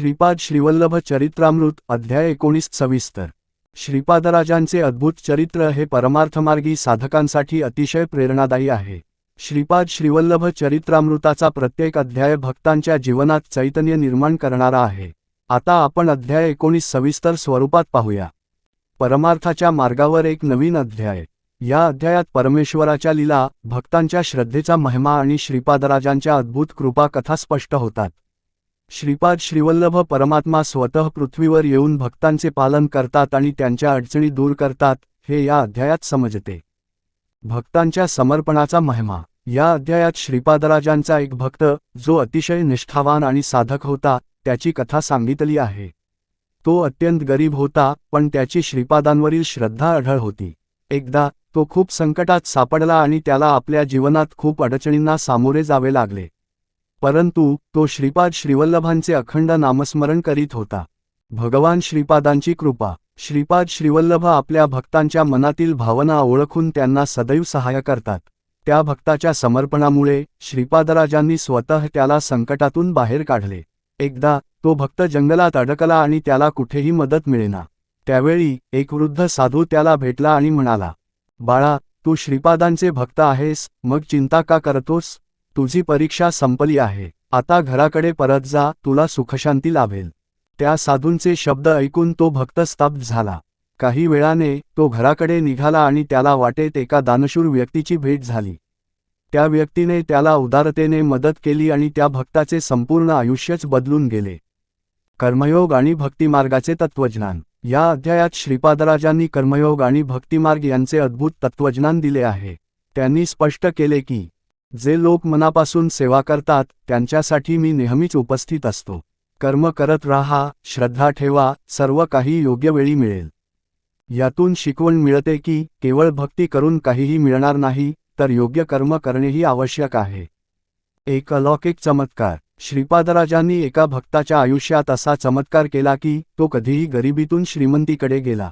श्रीपाद श्रीवल्लभ चरित्रामृत अध्याय एकोणीस सविस्तर. श्रीपादराजांचे अद्भुत चरित्र हे परमार्थमार्गी साधकांसाठी अतिशय प्रेरणादायी आहे. श्रीपाद श्रीवल्लभ चरित्रामृताचा प्रत्येक अध्याय भक्तांच्या जीवनात चैतन्य निर्माण करणारा आहे. आता आपण अध्याय एकोणीस सविस्तर स्वरूपात पाहूया. परमार्थाच्या मार्गावर एक नवीन अध्याय. या अध्यायात परमेश्वराच्या लीला भक्तांच्या श्रद्धेचा महिमा आणि श्रीपादराजांच्या अद्भुत कृपा कथा स्पष्ट होतात. श्रीपाद श्रीवल्लभ परमात्मा स्वतः पृथ्वीवर येऊन भक्तांचे पालन करतात आणि त्यांच्या अडचणी दूर करतात हे या अध्यायात समजते. भक्तांच्या समर्पणाचा महिमा. या अध्यायात श्रीपादराजांचा एक भक्त जो अतिशय निष्ठावान आणि साधक होता त्याची कथा सांगितली आहे. तो अत्यंत गरीब होता पण त्याची श्रीपादांवरील श्रद्धा आढळ होती. एकदा तो खूप संकटात सापडला आणि त्याला आपल्या जीवनात खूप अडचणींना सामोरे जावे लागले. परंतु तो श्रीपाद श्रीवल्लभांचे अखंड नामस्मरण करीत होता. भगवान श्रीपादांची कृपा श्रीपाद श्रीवल्लभ आपल्या भक्तांच्या मनातील भावना ओळखून त्यांना सदैव सहाय्य करतात. त्या भक्ताच्या समर्पणामुळे श्रीपादराजांनी स्वतः त्याला संकटातून बाहेर काढले. एकदा तो भक्त जंगलात अडकला आणि त्याला कुठेही मदत मिळेना. त्यावेळी एक वृद्ध साधू त्याला भेटला आणि म्हणाला बाळा तू श्रीपादांचे भक्त आहेस मग चिंता का करतोस? तुझी परीक्षा संपली आहे. आता घराकडे परत जा तुला सुखशांती लाभेल. त्या साधूंचे शब्द ऐकून तो भक्त स्तब्ध झाला. काही वेळाने तो घराकडे निघाला आणि त्याला वाटेत एका दानशूर व्यक्तीची भेट झाली. त्या व्यक्तीने त्याला उदारतेने मदत केली आणि त्या भक्ताचे संपूर्ण आयुष्यच बदलून गेले. कर्मयोग आणि भक्तिमार्गाचे तत्वज्ञान या अध्यायात श्रीपादराजांनी कर्मयोग आणि भक्तिमार्ग यांचे अद्भुत तत्वज्ञान दिले आहे. त्यांनी स्पष्ट केले की जे लोक मनापासून सेवा करतात त्यांच्यासाठी मी नेहमीच उपस्थित असतो. कर्म करत राहा श्रद्धा ठेवा सर्व काही योग्य वेळी मिळेल. यातून शिकवण मिळते की केवळ भक्ती करून काहीही मिळणार नाही तर योग्य कर्म करणेही आवश्यक आहे. एक अलौकिक चमत्कार. श्रीपादराजांनी एका भक्ताच्या आयुष्यात असा चमत्कार केला की तो कधीही गरिबीतून श्रीमंतीकडे गेला.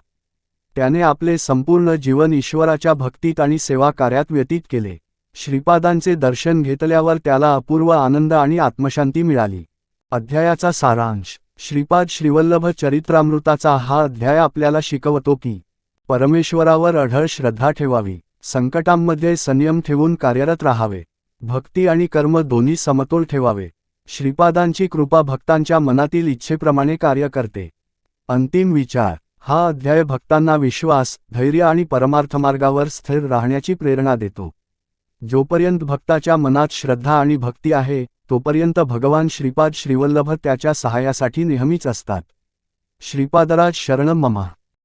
त्याने आपले संपूर्ण जीवन ईश्वराच्या भक्तीत आणि सेवा कार्यात व्यतीत केले. श्रीपादांचे दर्शन घेतल्यावर त्याला अपूर्व आनंद आणि आत्मशांती मिळाली. अध्यायाचा सारांश. श्रीपाद श्रीवल्लभ चरित्रामृताचा हा अध्याय आपल्याला शिकवतो की परमेश्वरावर अढळ श्रद्धा ठेवावी संकटांमध्ये संयम ठेवून कार्यरत राहावे भक्ती आणि कर्म दोन्ही समतोल ठेवावे. श्रीपादांची कृपा भक्तांच्या मनातील इच्छेप्रमाणे कार्य करते. अंतिम विचार. हा अध्याय भक्तांना विश्वास धैर्य आणि परमार्थमार्गावर स्थिर राहण्याची प्रेरणा देतो. जोपर्यंत भक्ताच्या मनात श्रद्धा आणि भक्ती आहे तोपर्यंत भगवान श्रीपाद श्रीवल्लभ त्याच्या सहाय्यासाठी नेहमीच असतात. श्रीपादराज शरण ममा.